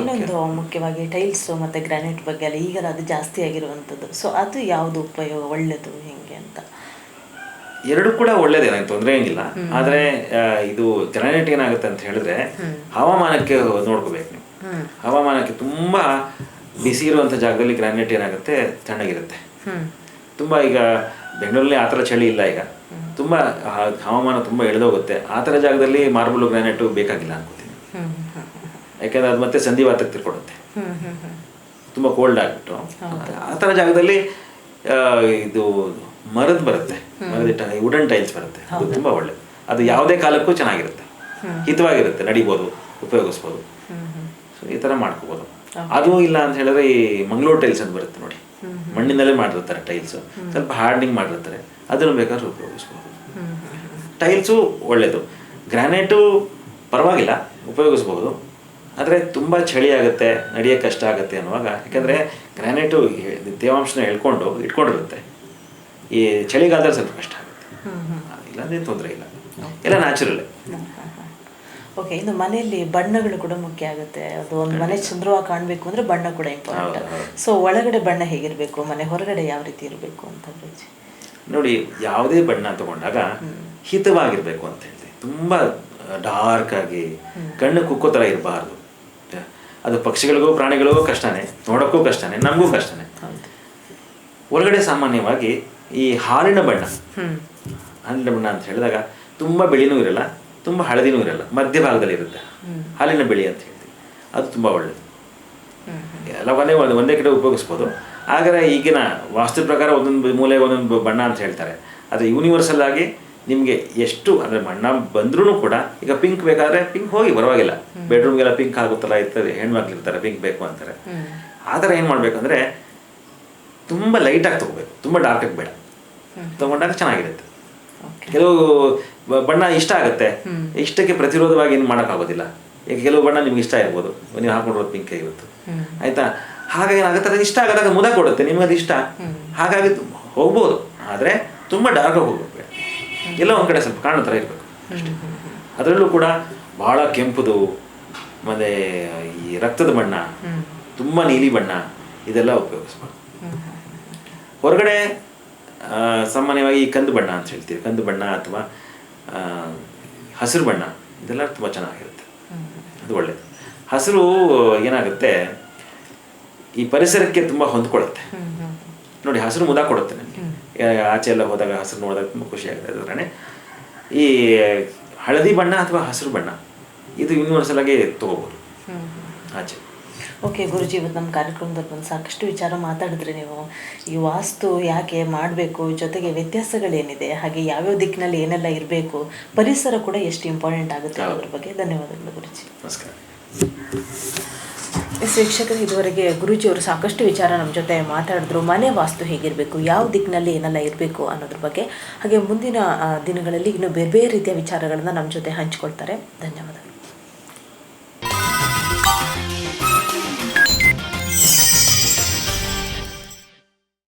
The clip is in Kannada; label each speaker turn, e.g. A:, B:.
A: ಇನ್ನೊಂದು ಮುಖ್ಯವಾಗಿ ಟೈಲ್ಸ್ ಮತ್ತೆ ಗ್ರಾನೈಟ್ ಬಗ್ಗೆ ಎಲ್ಲ ಈಗ ಅದು ಜಾಸ್ತಿ ಆಗಿರುವಂತದ್ದು ಸೊ ಅದು ಯಾವುದು ಉಪಯೋಗ ಒಳ್ಳೇದು ಹೆಂಗೆ ಅಂತ?
B: ಎರಡು ಕೂಡ ಒಳ್ಳೇದೇ ನನಗೆ ತೊಂದರೆ ಏನಿಲ್ಲ. ಆದರೆ ಇದು ಗ್ರಾನೈಟ್ ಏನಾಗುತ್ತೆ ಅಂತ ಹೇಳಿದ್ರೆ ಹವಾಮಾನಕ್ಕೆ ನೋಡ್ಕೋಬೇಕು ನೀವು. ಹವಾಮಾನಕ್ಕೆ ತುಂಬ ಬಿಸಿ ಇರುವಂಥ ಜಾಗದಲ್ಲಿ ಗ್ರಾನೈಟ್ ಏನಾಗುತ್ತೆ ತಣ್ಣಗಿರುತ್ತೆ. ತುಂಬಾ ಈಗ ಬೆಂಗಳೂರಲ್ಲಿ ಆ ಥರ ಚಳಿ ಇಲ್ಲ ಈಗ. ತುಂಬ ಹವಾಮಾನ ತುಂಬ ಎಳೆದೋಗುತ್ತೆ. ಆ ಥರ ಜಾಗದಲ್ಲಿ ಮಾರ್ಬಲ್ ಗ್ರಾನೈಟು ಬೇಕಾಗಿಲ್ಲ ಅನ್ಕೋತೀನಿ. ಯಾಕೆಂದ್ರೆ ಅದು ಮತ್ತೆ ಸಂಧಿವಾತಕ್ಕೆ ತಿರ್ಕೊಡುತ್ತೆ. ತುಂಬಾ ಕೋಲ್ಡ್ ಆಗಿಬಿಟ್ಟು. ಆ ಥರ ಜಾಗದಲ್ಲಿ ಇದು ಮರದ ಬರುತ್ತೆ. ಮರದ ವುಡನ್ ಟೈಲ್ಸ್ ಬರುತ್ತೆ. ಅದು ತುಂಬ ಒಳ್ಳೆ. ಅದು ಯಾವುದೇ ಕಾಲಕ್ಕೂ ಚೆನ್ನಾಗಿರುತ್ತೆ. ಹಿತವಾಗಿರುತ್ತೆ ನಡಿಬೋದು ಉಪಯೋಗಿಸ್ಬೋದು. ಸೊ ಈ ಥರ ಮಾಡ್ಕೋಬೋದು. ಅದು ಇಲ್ಲ ಅಂತ ಹೇಳಿದ್ರೆ ಈ ಮಂಗಳೂರು ಟೈಲ್ಸ್ ಅಂತ ಬರುತ್ತೆ ನೋಡಿ. ಮಣ್ಣಿನಲ್ಲೇ ಮಾಡಿರ್ತಾರೆ ಟೈಲ್ಸ್ ಸ್ವಲ್ಪ ಹಾರ್ಡ್ನಿಂಗ್ ಮಾಡಿರ್ತಾರೆ. ಅದನ್ನು ಬೇಕಾದ್ರೆ ಉಪಯೋಗಿಸ್ಬೋದು. ಟೈಲ್ಸು ಒಳ್ಳೆಯದು ಗ್ರಾನೈಟು ಪರವಾಗಿಲ್ಲ. ಉಪಯೋಗಿಸ್ಬೋದು. ಆದರೆ ತುಂಬ ಚಳಿ ಆಗುತ್ತೆ ನಡೆಯೋಕ್ಕೆ ಕಷ್ಟ ಆಗುತ್ತೆ ಅನ್ನುವಾಗ. ಯಾಕಂದರೆ ಗ್ರಾನೈಟು ತೇವಾಂಶನ ಹೇಳ್ಕೊಂಡು ಇಟ್ಕೊಂಡಿರುತ್ತೆ. ಈ ಚಳಿಗಾಲದಲ್ಲಿ ಸ್ವಲ್ಪ ಕಷ್ಟ ಆಗುತ್ತೆ. ಇಲ್ಲಾಂದ್ರೆ ತೊಂದರೆ ಇಲ್ಲ. ಎಲ್ಲ ನ್ಯಾಚುರಲ್
A: ಓಕೆ ಇನ್ನು ಮನೆಯಲ್ಲಿ ಬಣ್ಣಗಳು ಕೂಡ ಮುಖ್ಯ ಆಗುತ್ತೆ. ಅದು ಒಂದು ಮನೆ ಸುಂದರವಾಗಿ ಕಾಣಬೇಕು ಅಂದರೆ ಬಣ್ಣ ಕೂಡ ಇಂಪಾರ್ಟೆಂಟ್. ಸೊ ಒಳಗಡೆ ಬಣ್ಣ ಹೇಗಿರಬೇಕು? ಮನೆ ಹೊರಗಡೆ ಯಾವ ರೀತಿ ಇರಬೇಕು ಅಂತ
B: ನೋಡಿ ಯಾವುದೇ ಬಣ್ಣ ತಗೊಂಡಾಗ ಹಿತವಾಗಿರಬೇಕು ಅಂತ ಹೇಳ್ತೀವಿ ತುಂಬ ಡಾರ್ಕ್ ಆಗಿ ಕಣ್ಣು ಕುಕ್ಕೋ ಥರ ಇರಬಾರ್ದು. ಅದು ಪಕ್ಷಿಗಳಿಗೂ ಪ್ರಾಣಿಗಳಿಗೂ ಕಷ್ಟನೇ ನೋಡೋಕ್ಕೂ ಕಷ್ಟನೇ ನಮಗೂ ಕಷ್ಟನೇ. ಒಳಗಡೆ ಸಾಮಾನ್ಯವಾಗಿ ಈ ಹಾಲಿನ ಬಣ್ಣ ಹಾಲಿನ ಬಣ್ಣ ಅಂತ ಹೇಳಿದಾಗ ತುಂಬ ಬಿಳಿನೂ ಇರಲ್ಲ ತುಂಬ ಹಳದಿನೂ ಇರಲ್ಲ ಮಧ್ಯಭಾಗದಲ್ಲಿ ಇರುತ್ತೆ. ಹಾಲಿನ ಬಿಳಿ ಅಂತ ಹೇಳ್ತೀವಿ. ಅದು ತುಂಬ ಒಳ್ಳೆಯದು ಒಂದೇ ಒಂದು ಒಂದೇ ಕಡೆ ಉಪಯೋಗಿಸ್ಬೋದು. ಆದರೆ ಈಗಿನ ವಾಸ್ತು ಪ್ರಕಾರ ಒಂದೊಂದು ಮೂಲೆ ಒಂದೊಂದು ಬಣ್ಣ ಅಂತ ಹೇಳ್ತಾರೆ. ಅದು ಯೂನಿವರ್ಸಲ್ ಆಗಿ ನಿಮಗೆ ಎಷ್ಟು ಅಂದರೆ ಬಣ್ಣ ಬಂದ್ರೂ ಕೂಡ ಈಗ ಪಿಂಕ್ ಬೇಕಾದರೆ ಪಿಂಕ್ ಹೋಗಿ ಪರವಾಗಿಲ್ಲ. ಬೆಡ್ರೂಮ್ಗೆಲ್ಲ ಪಿಂಕ್ ಆಗುತ್ತಲ್ಲ ಇರ್ತದೆ ಹೆಣ್ಮಕ್ಳಿರ್ತಾರೆ ಪಿಂಕ್ ಬೇಕು ಅಂತಾರೆ. ಆ ಥರ ಏನು ಮಾಡಬೇಕಂದ್ರೆ ತುಂಬ ಲೈಟಾಗಿ ತೊಗೋಬೇಕು ತುಂಬ ಡಾರ್ಕಾಗಿ ಬೇಡ. ತೊಗೊಂಡಾಗ ಚೆನ್ನಾಗಿರುತ್ತೆ. ಕೆಲವು ಬಣ್ಣ ಇಷ್ಟ ಆಗುತ್ತೆ. ಇಷ್ಟಕ್ಕೆ ಪ್ರತಿರೋಧವಾಗಿ ಏನು ಮಾಡೋಕ್ಕಾಗೋದಿಲ್ಲ. ಈಗ ಕೆಲವು ಬಣ್ಣ ನಿಮ್ಗೆ ಇಷ್ಟ ಇರ್ಬೋದು. ನೀವು ಹಾಕೊಂಡಿರೋದು ಪಿಂಕ್ ಇರುತ್ತೆ
A: ಆಯಿತಾ
B: ಆಯ್ತಾ? ಹಾಗಾಗಿ ಏನಾಗುತ್ತೆ? ಅದು ಇಷ್ಟ ಆಗೋದಾಗ ಮುದ ಕೊಡುತ್ತೆ ನಿಮ್ಗೆ ಅದು ಇಷ್ಟ ಹಾಗಾಗಿ ಹೋಗ್ಬೋದು. ಆದರೆ ತುಂಬ ಡಾರ್ಕ್ ಹೋಗ್ಬೇಕು. ಎಲ್ಲೋ ಒಂದು ಕಡೆ ಸ್ವಲ್ಪ ಕಾಣೋ ಥರ ಇರಬೇಕು. ಅಷ್ಟೇ. ಅದರಲ್ಲೂ ಕೂಡ ಬಹಳ ಕೆಂಪುದು ಮತ್ತೆ ಈ ರಕ್ತದ ಬಣ್ಣ ತುಂಬಾ ನೀಲಿ ಬಣ್ಣ ಇದೆಲ್ಲ ಉಪಯೋಗಿಸ್ಬಾರ್ದು ಹೊರಗಡೆ ಸಾಮಾನ್ಯವಾಗಿ ಕಂದು ಬಣ್ಣ ಅಂತ ಹೇಳ್ತೀವಿ. ಕಂದು ಬಣ್ಣ ಅಥವಾ ಹಸಿರು ಬಣ್ಣ ಇದೆಲ್ಲ ತುಂಬ ಚೆನ್ನಾಗಿರುತ್ತೆ. ಅದು ಒಳ್ಳೆಯದು ಹಸಿರು ಏನಾಗುತ್ತೆ ಈ ಪರಿಸರಕ್ಕೆ ತುಂಬ ಹೊಂದ್ಕೊಳ್ಳುತ್ತೆ ನೋಡಿ ಹಸಿರು ಮುದ ಕೊಡುತ್ತೆ ನನಗೆ ಆಚೆ ಎಲ್ಲ ಹೋದಾಗ ಹಸಿರು ನೋಡಿದಾಗ ತುಂಬ ಖುಷಿ ಅದರೇ ಅದರ ಈ ಹಳದಿ ಬಣ್ಣ ಅಥವಾ ಹಸಿರು ಬಣ್ಣ ಇದು ಯೂನಿವರ್ಸಲ್ ಆಗಿ ತೊಗೋಬೋದು. ಆಚೆ.
A: ಓಕೆ ಗುರುಜಿ ಇವತ್ತು ನಮ್ಮ ಕಾರ್ಯಕ್ರಮದಲ್ಲಿ ಬಂದು ಸಾಕಷ್ಟು ವಿಚಾರ ಮಾತಾಡಿದ್ರಿ ನೀವು. ಈ ವಾಸ್ತು ಯಾಕೆ ಮಾಡಬೇಕು ಜೊತೆಗೆ ವ್ಯತ್ಯಾಸಗಳೇನಿದೆ ಹಾಗೆ ಯಾವ್ಯಾವ ದಿಕ್ಕಿನಲ್ಲಿ ಏನೆಲ್ಲ ಇರಬೇಕು ಪರಿಸರ ಕೂಡ ಎಷ್ಟು ಇಂಪಾರ್ಟೆಂಟ್ ಆಗುತ್ತೆ ಅವ್ರ ಬಗ್ಗೆ ಧನ್ಯವಾದಗಳು ಗುರುಜಿ.
B: ನಮಸ್ಕಾರ.
A: ವೀಕ್ಷಕರು, ಇದುವರೆಗೆ ಗುರೂಜಿಯವರು ಸಾಕಷ್ಟು ವಿಚಾರ ನಮ್ಮ ಜೊತೆ ಮಾತಾಡಿದ್ರು. ಮನೆ ವಾಸ್ತು ಹೇಗಿರಬೇಕು, ಯಾವ ದಿಕ್ಕಿನಲ್ಲಿ ಏನೆಲ್ಲ ಇರಬೇಕು ಅನ್ನೋದ್ರ ಬಗ್ಗೆ. ಹಾಗೆ ಮುಂದಿನ ದಿನಗಳಲ್ಲಿ ಇನ್ನೂ ಬೇರೆ ಬೇರೆ ರೀತಿಯ ವಿಚಾರಗಳನ್ನು ನಮ್ಮ ಜೊತೆ ಹಂಚಿಕೊಳ್ತಾರೆ. ಧನ್ಯವಾದಗಳು.